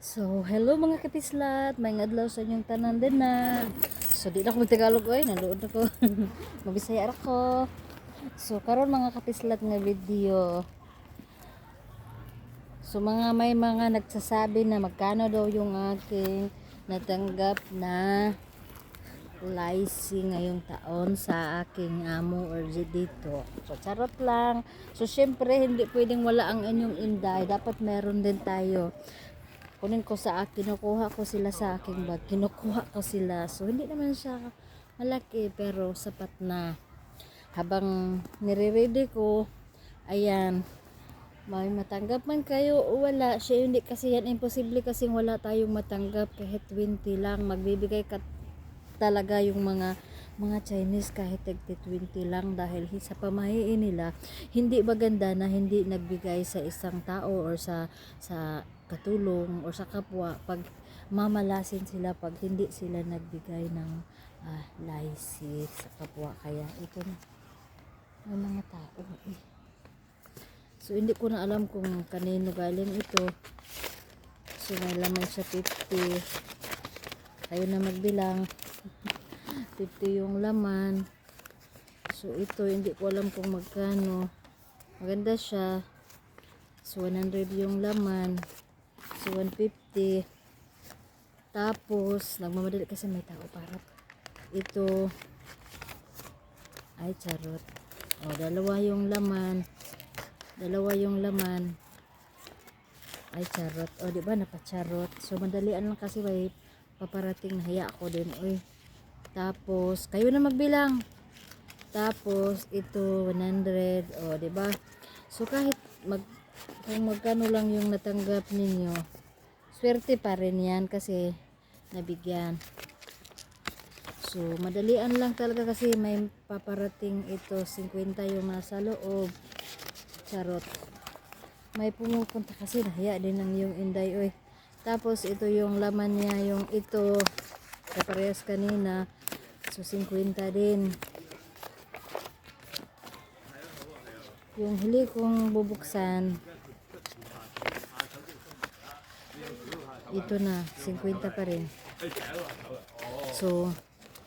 So, hello mga kapislat. May adlaw sa inyong tanan din na. So, di na ako magtagalog oy, naluod ako. Mabisaya ako. So, karon mga kapislat nga video. So, mga may mga nagsasabi na magkano daw yung aking natanggap na lycee ngayong taon sa aking amo or dito. So, charot lang. So, syempre, hindi pwedeng wala ang inyong inday. Dapat meron din tayo. Kunin ko sa akin, kinukuha ko sila sa aking bag. Kinukuha ko sila. So, hindi naman siya malaki, pero sapat na. Habang nire-ready ko, ayan, may matanggap man kayo o wala. Siya hindi kasi yan imposible kasi wala tayong matanggap kahit 20 lang. Magbibigay ka talaga yung mga mga Chinese kahit tagti 20 lang dahil hi- sa pamahiin nila hindi maganda na hindi nagbigay sa isang tao or sa sa katulong or sa kapwa pag mamalasin sila pag hindi sila nagbigay ng uh, lycee sa kapwa. Kaya ito na. Mga tao eh. so hindi ko na alam kung kanino galing ito. So may laman siya 50 kayo na magbilang 50 yung laman. So ito hindi ko alam kung magkano. Maganda siya. So 100 yung laman. So 150 tapos nagmamadali kasi may tao para. Ito. Ay charot. O dalawa yung laman. Dalawa yung laman. Ay charot. O di ba napacharot? So madalian lang kasi may paparating na haya ako din. Uy tapos kayo na magbilang. Tapos ito 100 o ba so kahit mag kung magkano lang yung natanggap ninyo swerte pa rin yan kasi nabigyan. So madalian lang talaga kasi may paparating ito 50 yung nasa loob. Charot. May pumupunta kasi nahiya din ng yung inday oy. Tapos ito yung laman niya yung ito kaparehas kanina. So 50 din. Yung huli kong bubuksan ito na 50 pa rin. So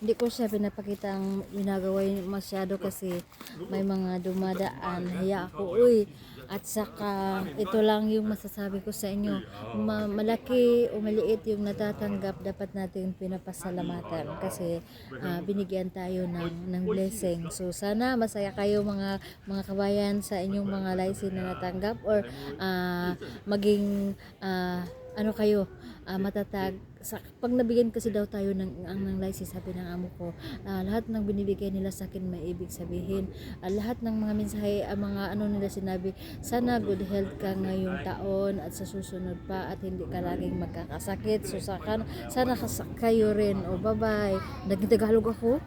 hindi ko siya pinapakita ang ginagawa masyado kasi may mga dumadaan. Haya ako uy at saka ito lang yung masasabi ko sa inyo. Ma- malaki o maliit yung natatanggap dapat natin pinapasalamatan kasi ah, binigyan tayo ng, ng blessing. So sana masaya kayo mga mga kabayan sa inyong mga license na natanggap or ah, maging ah, ano kayo ah, matatag. Sa pag nabigyan kasi daw tayo ng ang ng license sabi ng amo ko ah, lahat ng binibigay nila sa akin may ibig sabihin. Ah, lahat ng mga mensahe ah, mga ano nila sinabi sana good health ka ngayong taon at sa susunod pa at hindi ka laging magkakasakit so sa sana, sana kayo rin. O bye bye naging Tagalog ako